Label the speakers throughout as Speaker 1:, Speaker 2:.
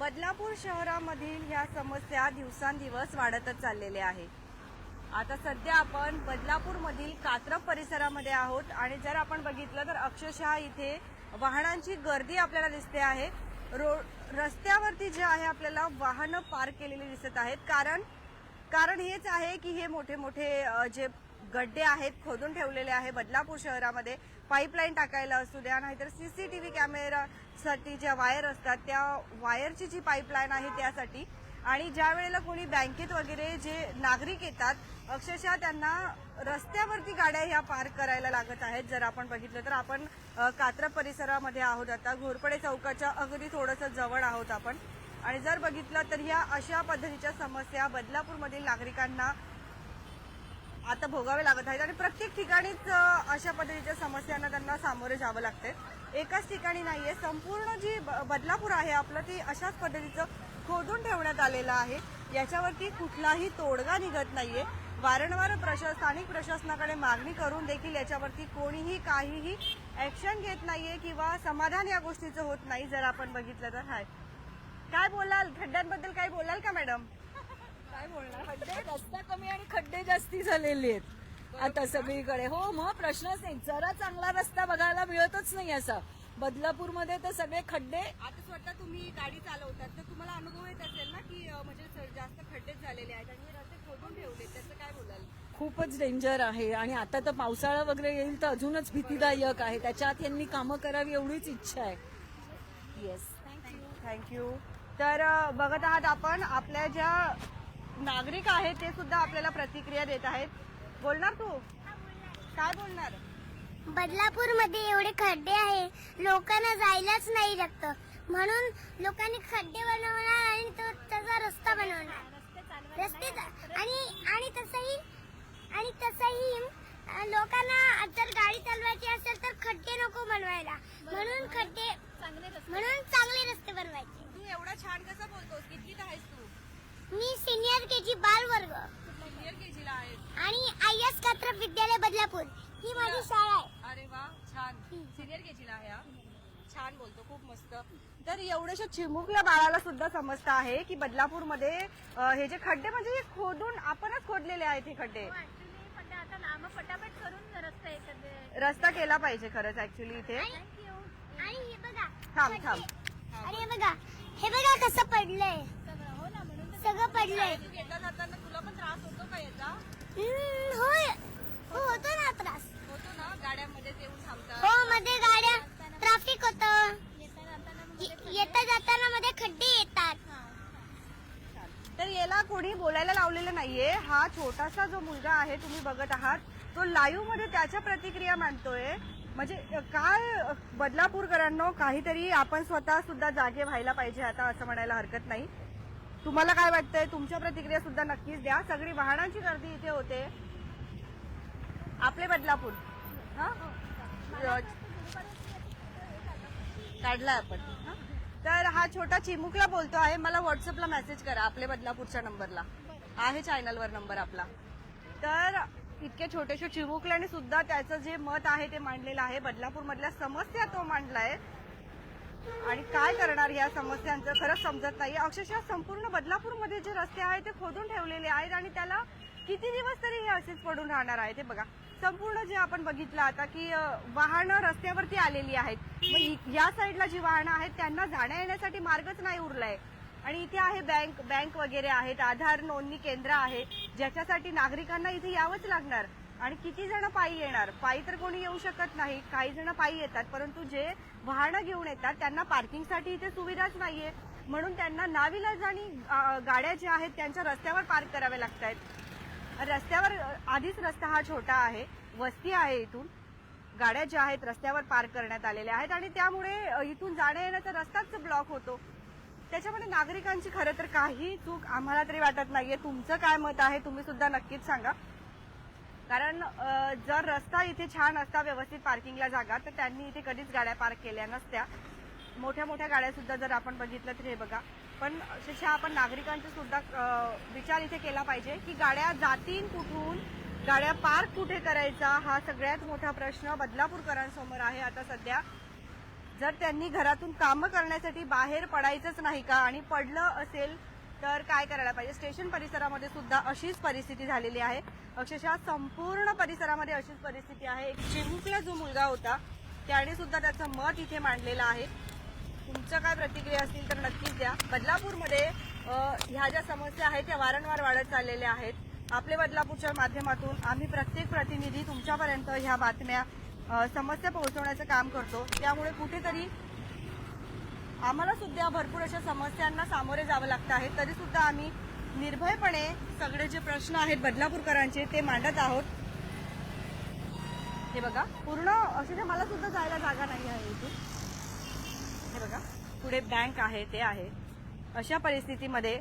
Speaker 1: बदलापूर शहरामधील ह्या समस्या दिवसांदिवस वाढतच चाललेल्या आहे आता सध्या आपण बदलापूरमधील कात्रप परिसरामध्ये आहोत आणि जर आपण बघितलं तर अक्षरशः इथे वाहनांची गर्दी आपल्याला दिसते आहे. रोड रस्त्यावरती जे आहे आपल्याला वाहनं पार्क केलेली दिसत आहेत. कारण कारण हेच आहे की हे मोठे मोठे जे गड्डे आहेत खोदून ठेवलेले आहे बदलापूर शहरामध्ये. पाईपलाईन टाकायला असू द्या नाहीतर सीसीटीव्ही कॅमेरासाठी ज्या वायर असतात त्या वायरची जी पाईपलाईन आहे त्यासाठी. आणि ज्या वेळेला कोणी बँकेत वगैरे जे नागरिक येतात अक्षरशः त्यांना रस्त्यावरती गाड्या ह्या पार्क करायला लागत आहेत. जर आपण बघितलं तर आपण कात्रा परिसरामध्ये आहोत आता. घोरपडे चौकाच्या अगदी थोडंसं जवळ आहोत आपण. आणि जर बघितलं तर ह्या अशा पद्धतीच्या समस्या बदलापूरमधील नागरिकांना आता भोगावे लागत आहेत आणि प्रत्येक ठिकाणीच अशा पद्धतीच्या समस्यांना त्यांना सामोरे जावं लागतंय. एकाच ठिकाणी नाहीये संपूर्ण जी ब- बदलापूर आहे आपलं ती अशाच पद्धतीचं खोदून ठेवण्यात आलेलं आहे. याच्यावरती कुठलाही तोडगा निघत नाहीये. वारंवार प्रशा स्थानिक प्रशासनाकडे मागणी करून देखील याच्यावरती कोणीही काहीही ऍक्शन घेत नाहीये किंवा समाधान या गोष्टीचं होत नाही जर आपण बघितलं तर. हाय. काय बोलाल? खड्ड्यांबद्दल काय बोलाल का मॅडम?
Speaker 2: काय बोलणार? खड्डे रस्ता कमी आणि खड्डे जास्ती झालेले आहेत. आता सगळीकडे. हो मग प्रश्नच नाही जरा चांगला रस्ता बघायला मिळतच नाही असा. बदलापूरमध्ये तर सगळे खड्डे
Speaker 1: आता स्वतः तुम्ही गाडी चालवतात तर तुम्हाला अनुभव येत असेल ना की म्हणजे जास्त खड्डेच झालेले आहेत आणि हे रस्ते खोदून ठेवले त्याचं काय बोलाल?
Speaker 2: खूपच डेंजर आहे आणि आता तर पावसाळा वगैरे येईल तर अजूनच भीतीदायक आहे. त्याच्यात यांनी कामं करावी एवढीच इच्छा आहे. येस
Speaker 1: थँक्यू तर अं, बघत आहात आपण आपल्या ज्या नागरिक आहेत ते सुद्धा आपल्याला प्रतिक्रिया देत आहेत. बोलणार तू? काय बोलणार?
Speaker 3: बदलापूरमध्ये एवढे खड्डे आहे लोकांना जायलाच नाही लागत म्हणून लोकांनी खड्डे बनवणार आणि तो त्याचा रस्ता बनवणार. रस्ते आणि आणि तसंही आणि तसंही लोकांना जर गाडी चालवायची असेल तर खड्डे नको बनवायला म्हणून खड्डे म्हणून चांगले रस्ते बनवायचे
Speaker 1: तू एवढा छान कसं बोलतोस कितवीत आहेस तू
Speaker 3: मी सिनियर के जी बाल वर्ग
Speaker 1: सिनियर केजीला आहेस
Speaker 3: आणि कात्रप विद्यालय बदलापूर. ही माझी शाळा आहे.
Speaker 1: अरे वा छान. सिनियर केजीला आहे हा. छान बोलतो खूप मस्त. तर एवढ्याशा चिमुकल्या बाळाला सुद्धा समजतं आहे की बदलापूरमध्ये अं, हे जे खड्डे म्हणजे हे खोदून आपणच खोदलेले आहेत हे खड्डे.
Speaker 3: आता नाम फटाफट करून रस्ता येतात
Speaker 1: रस्ता केला पाहिजे खरंच ऍक्च्युली इथे.
Speaker 3: आणि हे बघा
Speaker 1: थांब, थांब.
Speaker 3: आणि हे बघा हे बघा कसं पडलंय. सगळं पडलंय.
Speaker 1: येता जाताना तुला पण त्रास होतो का याचा
Speaker 3: हम्म, होय. हो होतो ना त्रास.
Speaker 1: होतो ना गाड्यांमध्ये येऊन थांबतात.
Speaker 3: हो मध्ये गाड्या ट्रॅफिक होत. येता जाताना मध्ये खड्डे येतात.
Speaker 1: तर याला कोणी बोलायला लावलेलं नाहीये. हा छोटासा जो मुलगा आहे तुम्ही बघत आहात तो लाईव्हमध्ये त्याच्या प्रतिक्रिया मांडतोय. म्हणजे काय बदलापूरकरांनो काहीतरी आपण स्वतः सुद्धा जागे व्हायला पाहिजे आता असं म्हणायला हरकत नाही. तुम्हाला काय वाटतंय? तुमच्या प्रतिक्रिया सुद्धा नक्कीच द्या. सगळी वाहनांची गर्दी इथे होते. आपले बदलापूर. हा? आपण. तर हा छोटा चिमुकला बोलतो आहे. मला व्हॉट्सअपला मेसेज करा आपल्या बदलापूरच्या नंबरला आहे चॅनलवर नंबर आपला. तर इतके छोटेशे चिमुकल्याने सुद्धा त्याचं जे मत आहे ते मांडलेलं आहे. बदलापूर मधल्या समस्या तो मांडलाय. आणि काय करणार या समस्यांचं खरंच समजत नाही अक्षरशः संपूर्ण बदलापूरमध्ये जे रस्ते आहेत ते खोदून ठेवलेले आहेत आणि त्याला किती दिवस तरी हे असेच पडून राहणार आहे ते बघा. संपूर्ण जे आपण बघितलं आता की वाहनं रस्त्यावरती आलेली आहेत. मग या साईडला जी वाहनं आहेत त्यांना जाण्या येण्यासाठी मार्गच नाही उरलाय. आणि इथे आहे बँक बँक वगैरे आहेत आधार नोंदणी केंद्र आहे ज्याच्यासाठी नागरिकांना इथे यावंच लागणार. आणि किती जण पायी येणार? पायी तर कोणी येऊ शकत नाही. काही जण पायी येतात परंतु जे वाहनं घेऊन येतात त्यांना पार्किंगसाठी इथे सुविधाच नाहीये. म्हणून त्यांना नाविलाज आणि गाड्या ज्या आहेत त्यांच्या रस्त्यावर पार्क कराव्या लागत आहेत रस्त्यावर आधीच रस्ता हा छोटा आहे. वस्ती आहे इथून. गाड्या ज्या आहेत रस्त्यावर पार्क करण्यात आलेल्या आहेत आणि त्यामुळे इथून जाण्या येण्याचा रस्ताच ब्लॉक होतो. त्याच्यामध्ये नागरिकांची खरं तर काही चूक आम्हाला तरी वाटत नाहीये. तुमचं काय मत आहे तुम्ही सुद्धा नक्कीच सांगा. कारण जर रस्ता इथे छान असता व्यवस्थित पार्किंगला जागा तर त्यांनी इथे कधीच गाड्या पार्क केल्या नसत्या. मोठ्या मोठ्या गाड्या सुद्धा जर आपण बघितलं तर हे बघा. पण अक्षरशः आपण नागरिकांचा सुद्धा विचार इथे केला पाहिजे की गाड्या जातील कुठून गाड्या पार्क कुठे करायचा हा सगळ्यात मोठा प्रश्न बदलापूरकरांसमोर आहे आता सध्या. जर त्यांनी घरातून कामं करण्यासाठी बाहेर पडायचंच नाही का आणि पडलं असेल तर काय करायला पाहिजे? स्टेशन परिसरामध्ये सुद्धा अशीच परिस्थिती झालेली आहे. अक्षरशः संपूर्ण परिसरामध्ये अशीच परिस्थिती आहे. एक चिमुकला जो मुलगा होता त्याने सुद्धा त्याचं मत इथे मांडलेलं आहे. तुमच्या काय प्रतिक्रिया असतील तर नक्कीच द्या. बदलापूरमध्ये ह्या ज्या समस्या आहेत त्या वारंवार वाढत चाललेल्या आहेत. आपले बदलापूरच्या माध्यमातून आम्ही प्रत्येक प्रतिनिधी तुमच्यापर्यंत ह्या बातम्या समस्या पोहोचवण्याचं काम करतो. त्यामुळे कुठेतरी आम्हाला सुद्धा भरपूर अशा समस्यांना सामोरे जावं लागतं आहे. तरी सुद्धा आम्ही निर्भयपणे सगळे जे प्रश्न आहेत बदलापूरकरांचे ते मांडत आहोत. हे बघा पूर्ण अक्षरशः मला सुद्धा जायला जागा नाही आहे इथे. हे बघा. पुढे बँक आहे ते आहे. अशा परिस्थितीमध्ये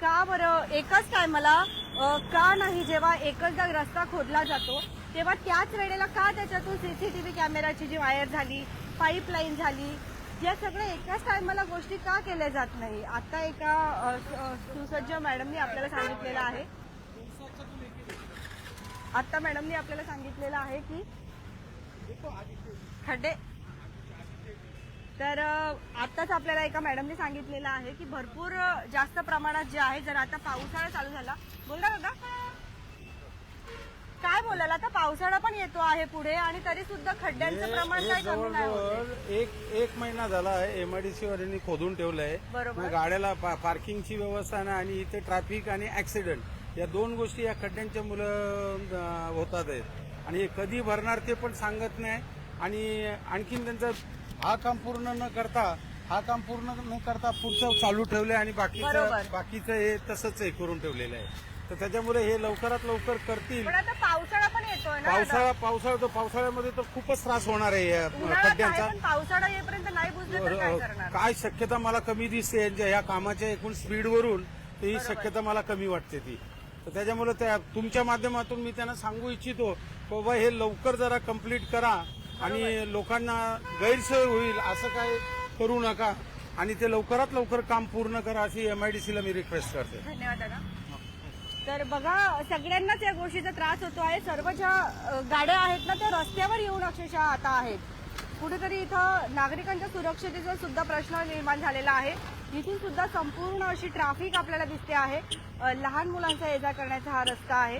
Speaker 1: का बरं एकाच टायमाला का नाही जेव्हा एकचदा रस्ता खोदला जातो तेव्हा त्याच वेळेला का त्याच्यातून सीसीटीव्ही कॅमेराची जी वायर झाली पाईपलाईन झाली या सगळ्या एकाच टायमाला गोष्टी का केल्या जात नाही? आता एका सुसज्ज मॅडमनी आपल्याला सांगितलेलं आहे. आता मॅडमनी आपल्याला सांगितलेलं आहे की खड्डे तर आत्ताच आपल्याला एका मॅडमने सांगितलेलं आहे की भरपूर जास्त प्रमाणात जे आहे जर आता पावसाळा चालू झाला. बोलला दादा? काय बोलाल? आता पावसाळा पण येतो आहे पुढे आणि तरी सुद्धा खड्ड्यांचं प्रमाण काय कमी नाही होत आहे.
Speaker 4: जवळजवळ एक एक महिना झाला आहे एमआयडीसी वाल्यांनी खोदून ठेवलंय.
Speaker 1: बरोबर.
Speaker 4: मग गाड्याला पा- पार्किंगची व्यवस्था नाही आणि इथे ट्रॅफिक आणि ऍक्सिडेंट या दोन गोष्टी या खड्ड्यांच्या मुलं अं, होतात आहेत. आणि हे कधी भरणार ते पण सांगत नाही. आणि आणखीन त्यांचं हा काम पूर्ण न करता हा काम पूर्ण न करता पुढचं चालू ठेवलंय आणि बाकीचं
Speaker 1: बरोबर.
Speaker 4: बाकीचं हे तसंच हे करून ठेवलेलं आहे. तर त्याच्यामुळे हे लवकरात लवकर करतील.
Speaker 1: पण आता पावसाळा पण येतोय ना?
Speaker 4: पावसाळा पावसाळा तो पावसाळ्यामध्ये तर खूपच त्रास होणार आहे या
Speaker 1: आहे
Speaker 4: खड्ड्यांचा.
Speaker 1: पण पावसाळा येईपर्यंत नाही बुजले तर काय करणार?
Speaker 4: काय शक्यता मला कमी दिसते यांच्या या कामाच्या एकूण स्पीडवरून तर ही शक्यता मला कमी वाटते ती. तर त्याच्यामुळे त्या तुमच्या माध्यमातून मी त्यांना सांगू इच्छितो की बाबा हे लवकर जरा कंप्लीट करा. आणि लोकांना गैरसोय होईल असं काय करू नका. आणि ते लवकरात लवकर काम पूर्ण करा अशी एमआयडीसीला मी रिक्वेस्ट करते.
Speaker 1: धन्यवाद दादा. तर बघा सगळ्यांनाच या गोष्टीचा त्रास होतो आहे. सर्व ज्या गाड्या आहेत ना त्या रस्त्यावर येऊन अक्षरशः आता आहेत. कुठेतरी इथं नागरिकांच्या सुरक्षतेचा सुद्धा प्रश्न निर्माण झालेला आहे. इथून सुद्धा संपूर्ण अशी ट्रॅफिक आपल्याला दिसते आहे. लहान मुलांचा ये जा करण्याचा हा रस्ता आहे.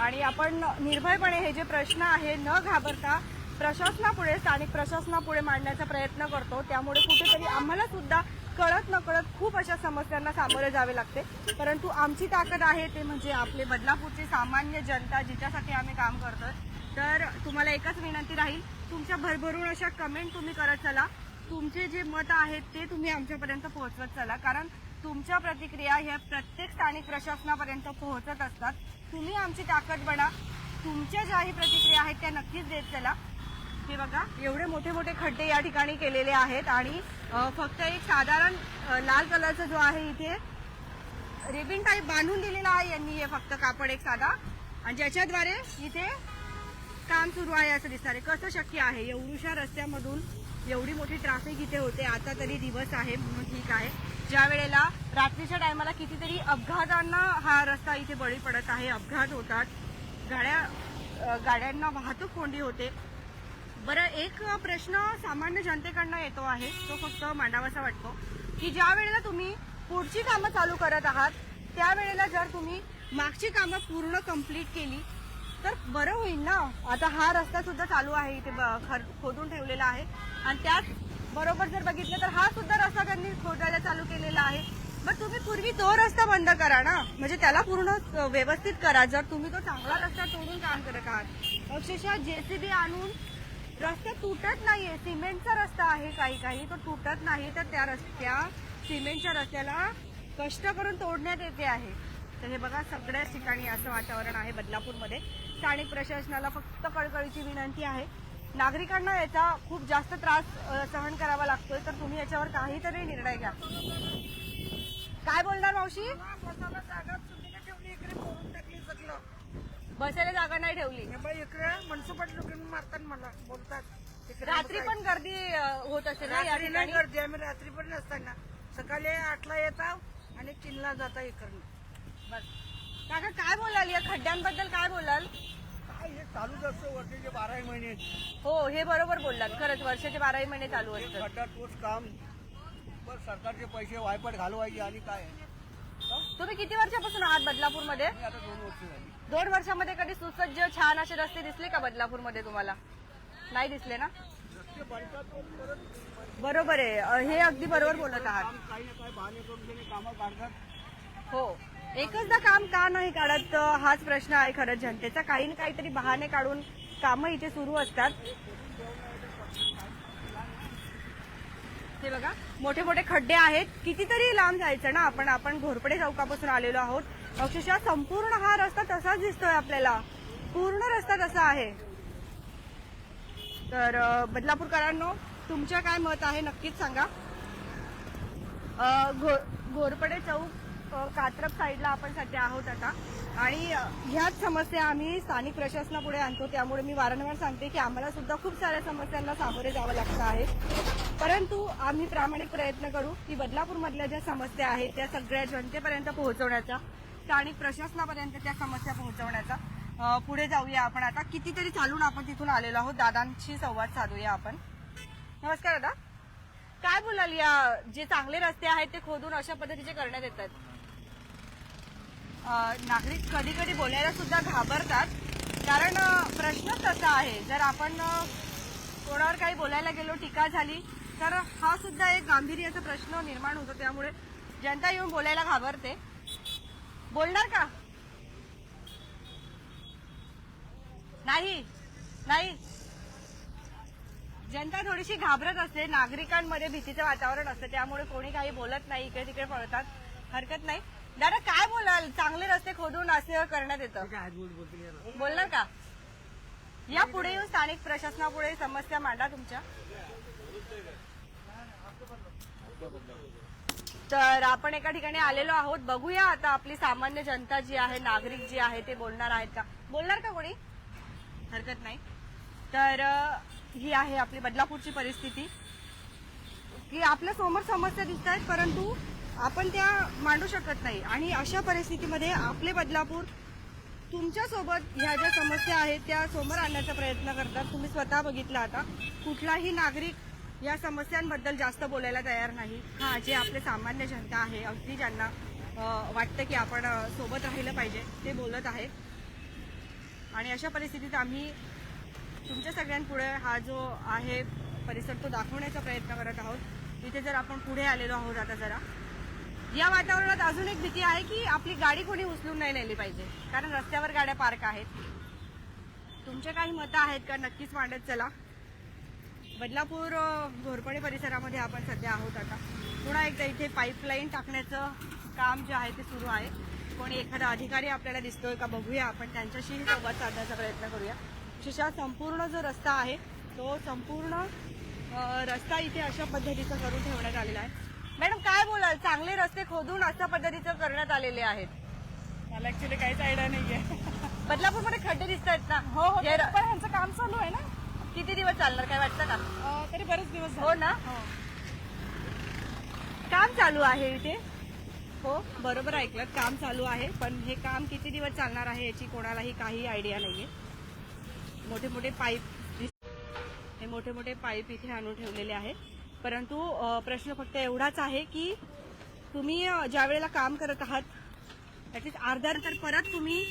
Speaker 1: आणि आपण निर्भयपणे हे जे प्रश्न आहे न घाबरता प्रशासनापुढे स्थानिक प्रशासनापुढे मांडण्याचा प्रयत्न करतो. त्यामुळे कुठेतरी आम्हाला सुद्धा कळत न कळत खूप अशा समस्यांना सामोरे जावे लागते. परंतु आमची ताकद आहे ते म्हणजे आपले बदलापूरची सामान्य जनता जिच्यासाठी आम्ही काम करतोय. तर तुम्हाला एकच विनंती राहील तुमच्या भरभरून अशा कमेंट तुम्ही करत चला. तुमचे जे मत आहेत ते तुम्ही आमच्यापर्यंत पोहोचवत चला. कारण तुमच्या प्रतिक्रिया ह्या प्रत्येक स्थानिक प्रशासनापर्यंत पोहोचत असतात. तुम्ही आमची ताकद बना. तुमच्या ज्याही प्रतिक्रिया आहेत त्या नक्कीच देत चला. हे बघा एवढे मोठे मोठे खड्डे या ठिकाणी केलेले आहेत आणि फक्त एक साधारण लाल कलरचा जो आहे इथे रिबिन टाईप बांधून दिलेला आहे यांनी हे फक्त कापड एक साधा. आणि ज्याच्याद्वारे इथे काम सुरू आहे असं दिसणार आहे. कसं शक्य आहे? एवढ्याशा रस्त्यामधून एवढी मोठी ट्रॅफिक इथे होते. आता तरी दिवस आहे म्हणून ठीक आहे. ज्या वेळेला रात्रीच्या टायमाला कितीतरी अपघातांना हा रस्ता इथे बळी पडत आहे. अपघात होतात. गाड्या गाड्यांना वाहतूक कोंडी होते. बरं एक प्रश्न सामान्य जनतेकडनं येतो आहे तो फक्त मांडावासा वाटतो की ज्या वेळेला तुम्ही पुढची कामं चालू करत आहात त्यावेळेला जर तुम्ही मागची कामं पूर्ण कंप्लीट केली तर बरं होईल ना? आता हा रस्ता सुद्धा चालू आहे इथे ब- खोदून ठेवलेला आहे आणि त्याच बरोबर जर बघितलं तर हा सुद्धा रस्ता त्यांनी खोदायला चालू केलेला आहे. मग तुम्ही पूर्वी तो रस्ता बंद करा ना? म्हणजे त्याला पूर्ण व्यवस्थित करा. जर तुम्ही तो चांगला रस्ता तोडून काम करत आहात अक्षरशः जेसीबी आणून रस्ते तुटत नाहीये. सिमेंटचा रस्ता आहे काही काही. तो तुटत नाही तर त्या रस्त्या सिमेंटच्या रस्त्याला कष्ट करून तोडण्यात येते आहे. तर हे बघा सगळ्याच ठिकाणी असं वातावरण आहे बदलापूरमध्ये. स्थानिक प्रशासनाला फक्त कळकळीची विनंती आहे. नागरिकांना याचा खूप जास्त त्रास सहन करावा लागतोय तर तुम्ही याच्यावर काहीतरी निर्णय घ्या. काय बोलणार मावशी? बसायला जागा नाही ठेवली.
Speaker 5: इकडे मनसुबट लोक मारतात मला बोलतात. तिकडे
Speaker 1: रात्री पण गर्दी अ, होत असेल ना या
Speaker 5: रात्री नाही
Speaker 1: ठिकाणी?
Speaker 5: गर्दी आम्ही रात्री पण नसताना. सकाळी आठला येता आणि तीनला जाता इकडनं.
Speaker 1: बरं. काका काय बोलाल? या खड्ड्यांबद्दल काय बोलाल?
Speaker 6: काय हे चालूच असतं वर्षाचे बाराही महिने.
Speaker 1: हो हे बरोबर बोललात. खरंच वर्षाचे बाराही महिने चालू असतात.
Speaker 6: खड्डा तोच काम. बस सरकारचे पैसे वायपट घालवायचे आणि काय?
Speaker 1: तुम्ही किती वर्षापासून आहात बदलापूरमध्ये?
Speaker 6: मी आता दोन वर्ष झाली.
Speaker 1: दोन वर्षामध्ये कधी सुसज्ज छान असे रस्ते दिसले का बदलापूरमध्ये तुम्हाला? नाही दिसले ना? बरोबर आहे. हे अगदी बरोबर बोलत आहात.
Speaker 6: काही ना काही बहाणे करून त्याने कामं काढतात
Speaker 1: हो. एकचदा काम का नाही काढत हाच प्रश्न आहे खरंच जनतेचा. काही ना काहीतरी बहाणे काढून कामं इथे सुरू असतात. हे बघा मोठे मोठे खड्डे आहेत. कितीतरी लांब जायचं ना आपण. आपण घोरपडे चौकापासून आलेलो आहोत. अक्षरशः संपूर्ण हा रस्ता तसाच दिसतोय आपल्याला. पूर्ण रस्ता तसा आहे. तर बदलापूरकरांनो तुमचं काय मत आहे नक्कीच सांगा. अ, घो- घोरपडे चौक कात्रप साईडला आपण सध्या आहोत आता. आणि ह्याच समस्या आम्ही स्थानिक प्रशासनापुढे आणतो. त्यामुळे मी वारंवार सांगते की आम्हाला सुद्धा खूप साऱ्या समस्यांना सामोरे जावं लागतं आहे. परंतु आम्ही प्रामाणिक प्रयत्न करू की बदलापूरमधल्या ज्या समस्या आहेत त्या सगळ्या जनतेपर्यंत पोहोचवण्याचा. स्थानिक प्रशासनापर्यंत त्या समस्या पोहोचवण्याचा पुढे जाऊया आपण आता. कितीतरी चालून आपण तिथून आलेलो आहोत. दादांशी संवाद साधूया आपण. नमस्कार दादा. काय बोलाल या जे चांगले रस्ते आहेत ते खोदून अशा पद्धतीचे करण्यात येतात? नागरिक कधी कधी बोलायला सुद्धा घाबरतात. कारण प्रश्न तसा आहे. जर आपण कोणावर काही बोलायला गेलो टीका झाली तर हा सुद्धा एक गांभीर्याचा प्रश्न निर्माण होतो. त्यामुळे जनता येऊन बोलायला घाबरते. बोलणार का? नाही नाही. जनता थोडीशी घाबरत असते. नागरिकांमध्ये भीतीचं वातावरण असतं. त्यामुळे कोणी काही बोलत नाही. इकडे तिकडे पळतात. हरकत नाही. दादा काय बोलाल? चांगले रस्ते खोदून असं करण्यात येतं. बोलणार का? या पुढे येऊन स्थानिक प्रशासनापुढे समस्या मांडा तुमच्या. तर आपण एका ठिकाणी आलेलो आहोत. बघूया आता आपली सामान्य जनता जी आहे नागरिक जी आहे ते बोलणार आहेत का? बोलणार का कोणी? हरकत नाही. तर ही आहे आपली बदलापूरची परिस्थिती. की आपल्यासमोर समस्या दिसत आहेत परंतु आपण त्या मांडू शकत नाही. आणि अशा परिस्थितीमध्ये आपले बदलापूर तुमच्यासोबत ह्या ज्या समस्या आहेत त्या समोर आणण्याचा प्रयत्न करतात. तुम्ही स्वतः बघितलं आता. कुठलाही नागरिक या समस्यांबद्दल जास्त बोलायला तयार नाही. हा जे आपले सामान्य जनता आहे अगदी ज्यांना वाटतं की आपण सोबत राहिलं पाहिजे ते बोलत आहेत. आणि अशा परिस्थितीत आम्ही तुमच्या सगळ्यांपुढे हा जो आहे परिसर तो दाखवण्याचा प्रयत्न करत आहोत. इथे जर आपण पुढे आलेलो आहोत आता जरा. या वातावरणात अजून एक भीती आहे की आपली गाडी कोणी उचलून नाही नेली पाहिजे कारण रस्त्यावर गाड्या पार्क आहेत. तुमचे काही मतं आहेत का? नक्कीच मांडत चला. बदलापूर घोरपडे परिसरामध्ये आपण सध्या आहोत आता. पुन्हा एकदा इथे पाईपलाईन टाकण्याचं काम जे आहे ते सुरू आहे. कोणी एखादा अधिकारी आपल्याला दिसतोय का बघूया आपण. त्यांच्याशी संवाद साधण्याचा प्रयत्न करूया. विशेषतः संपूर्ण जो रस्ता आहे तो संपूर्ण रस्ता इथे अशा पद्धतीचा करून ठेवण्यात आलेला आहे. मॅडम काय बोलाल? चांगले रस्ते खोदून अशा पद्धतीचं करण्यात आलेले आहेत.
Speaker 5: मला ऍक्च्युली काहीच आयडिया नाहीये.
Speaker 1: बदलापूरमध्ये खड्डे दिसत आहेत ना?
Speaker 5: हो हो पण ह्यांचं काम चालू आहे ना?
Speaker 1: किती दिवस चालणार? काय वाटतं का?
Speaker 5: अं, तरी बरेच दिवस झाले.
Speaker 1: हो ना? काम चालू आहे इथे. हो बरोबर ऐकलं काम चालू आहे पण हे काम किती दिवस चालणार आहे याची कोणालाही काही आयडिया नाहीये. मोठे मोठे पाईप हे मोठे मोठे पाईप इथे आणून ठेवलेले आहेत. परंतु अ, प्रश्न फक्त एवढाच आहे की तुम्ही अ, ज्या वेळेला काम करत आहात त्याचीच अर्ध्या तर परत तुम्ही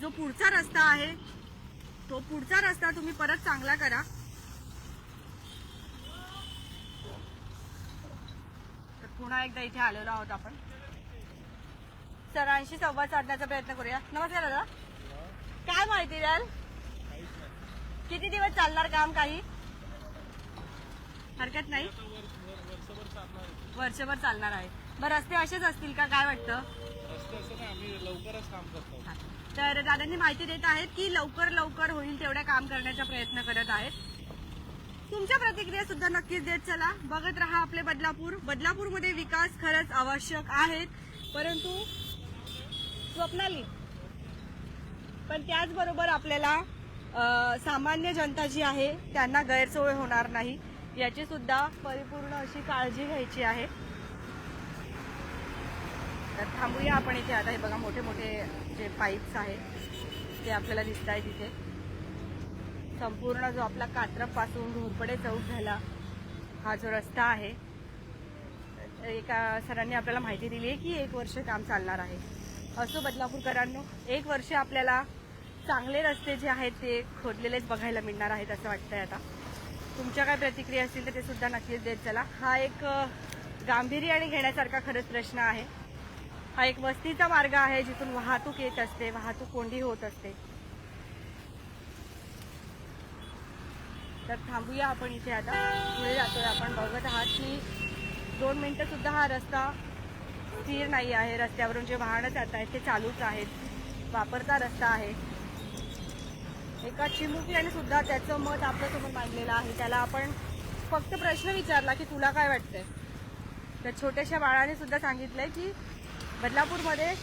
Speaker 1: जो पुढचा रस्ता आहे तो पुढचा रस्ता तुम्ही परत चांगला करा. तर पुन्हा एकदा इथे आलेलो आहोत आपण. सरांशी संवाद साधण्याचा प्रयत्न करूया नमस्कार दादा. काय माहिती द्याल? किती दिवस चालणार काम काही? हरकत नाही? वर्षभर चालणार आहे. बरं रस्ते असेच असतील का? काय वाटतं? हा. तर दादांनी माहिती देत आहेत की लवकर लवकर होईल तेवढ्या काम करण्याचा प्रयत्न करत आहेत. तुमच्या प्रतिक्रिया सुद्धा नक्कीच देत चला. बघत राहा आपले बदलापूर. बदलापूरमध्ये विकास खरंच आवश्यक आहेत. परंतु स्वप्नाली. पण त्याचबरोबर आपल्याला सामान्य जनता जी आहे त्यांना गैरसोय होणार नाही. याची सुद्धा परिपूर्ण अशी काळजी घ्यायची आहे. तर थांबूया आपण इथे. आता हे बघा मोठे मोठे जे पाईप्स आहेत ते आपल्याला दिसत आहेत इथे. संपूर्ण जो आपला कात्रपासून घोरपडे चौक झाला हा जो रस्ता आहे एका सरांनी आपल्याला माहिती दिली आहे की एक वर्ष काम चालणार आहे. असो बदलापूरकरांनो एक वर्ष आपल्याला चांगले रस्ते जे आहेत ते खोदलेलेच बघायला मिळणार आहेत असं वाटतंय आता. तुमच्या काय प्रतिक्रिया असतील तर ते सुद्धा नक्कीच देत चला. हा एक गांभीर्य गांभीर्याने घेण्यासारखा खरंच प्रश्न आहे. हा एक वस्तीचा मार्ग आहे जिथून वाहतूक येत असते वाहतूक कोंडी होत असते. तर थांबूया आपण इथे आता. पुढे जातोय आपण. बघत आहात की दोन मिनिटं सुद्धा हा रस्ता स्थिर नाही आहे. रस्त्यावरून जे वाहनं जात आहेत ते चालूच आहेत. वापरता रस्ता आहे. एका चिमुकल्याने सुद्धा त्याचं मत आपल्यासमोर मांडलेलं आहे. त्याला आपण फक्त प्रश्न विचारला की तुला काय वाटतंय? त्या छोट्याशा बाळाने सुद्धा सांगितलंय की बदलापूरमध्ये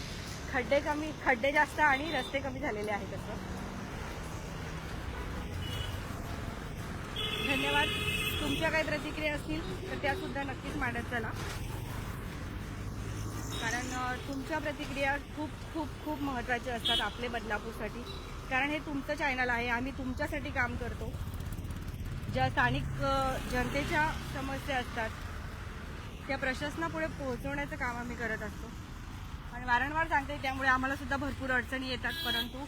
Speaker 1: खड्डे कमी खड्डे जास्त आणि रस्ते कमी झालेले आहेत असं. धन्यवाद. तुमच्या काही प्रतिक्रिया असतील तर त्यासुद्धा नक्कीच मांडत चला. कारण तुमच्या प्रतिक्रिया खूप खूप खूप महत्त्वाच्या असतात आपले बदलापूरसाठी. कारण हे तुमचं चॅनल आहे आम्ही तुमच्यासाठी काम करतो. ज्या स्थानिक जनतेच्या समस्या असतात त्या प्रशासनापुढे पोहोचवण्याचं काम आम्ही करत असतो. आणि वारंवार सांगते त्यामुळे आम्हाला सुद्धा भरपूर अडचणी येतात परंतु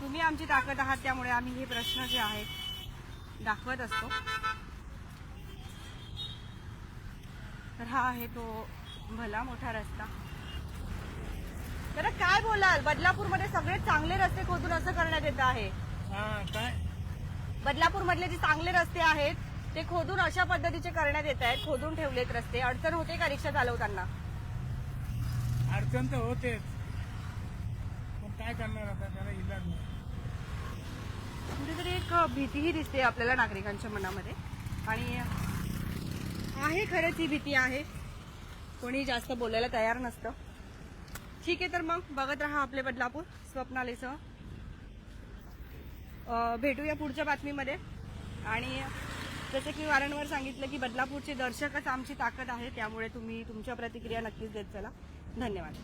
Speaker 1: तुम्ही आमची ताकद आहात त्यामुळे आम्ही हे प्रश्न जे आहेत दाखवत असतो. तर हा आहे तो भला मोठा रस्ता. तर काय बोलाल? बदलापूरमध्ये सगळे चांगले रस्ते खोदून असं करण्यात येत आहे.
Speaker 5: काय?
Speaker 1: बदलापूर मधले जे चांगले रस्ते आहेत ते खोदून अशा पद्धतीचे करण्यात येत आहेत खोदून ठेवलेत रस्ते. अडचण होते का रिक्षा चालवताना?
Speaker 5: अडचण तर होतेच. पण काय करणार आता? त्याला इलाज नाही.
Speaker 1: कुठेतरी एक भीतीही दिसते आपल्याला नागरिकांच्या मनामध्ये. आणि आहे खरंच ही भीती आहे. कोणी जास्त बोलायला तयार नसतं. ठीक आहे तर मग बघत राहा आपले बदलापूर स्वप्नालेसह. भेटूया पुढच्या बातमीमध्ये. आणि जसं की वारंवार सांगितलं की बदलापूरचे दर्शकच आमची ताकद आहे त्यामुळे तुम्ही तुमच्या प्रतिक्रिया नक्कीच देत चला. धन्यवाद.